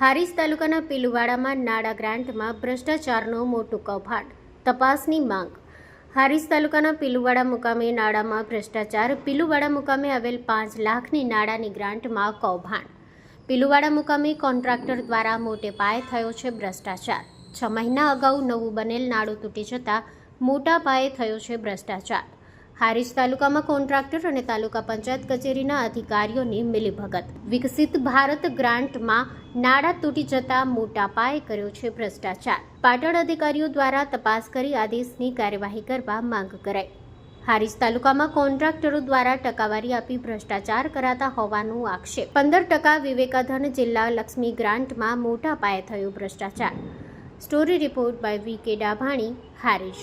હારીજ તાલુકાના પીલુવાડામાં નાડા ગ્રાન્ટમાં ભ્રષ્ટાચારનો મોટું કૌભાંડ. તપાસની માંગ. હારીજ તાલુકાના પીલુવાડા મુકામે નાડામાં ભ્રષ્ટાચાર. પીલુવાડા મુકામે આવેલ પાંચ લાખની નાડાની ગ્રાન્ટમાં કૌભાંડ. પીલુવાડા મુકામે કોન્ટ્રાક્ટર દ્વારા મોટે પાયે થયો છે ભ્રષ્ટાચાર. છ મહિના અગાઉ નવું બનેલ નાડું તૂટી જતાં મોટા પાયે થયો છે ભ્રષ્ટાચાર. હારીજ તાલુકામાં કોન્ટ્રાક્ટર અને તાલુકા પંચાયત કચેરીના અધિકારીઓની મિલીભગત. વિકસિત ભારત ગ્રાન્ટમાં નાણાં તૂટી જતા મોટા પાયે કર્યો છે ભ્રષ્ટાચાર. પાટણ અધિકારીઓ દ્વારા તપાસ કરી આદેશની કાર્યવાહી કરવા માંગ કરાઈ. હારીજ તાલુકામાં કોન્ટ્રાક્ટરો દ્વારા ટકાવારી આપી ભ્રષ્ટાચાર કરાતા હોવાનું આક્ષેપ. પંદર ટકા વિવેકાધન જિલ્લા લક્ષ્મી ગ્રાન્ટમાં મોટા પાયે થયો ભ્રષ્ટાચાર. Story report by V K Dabhani Harij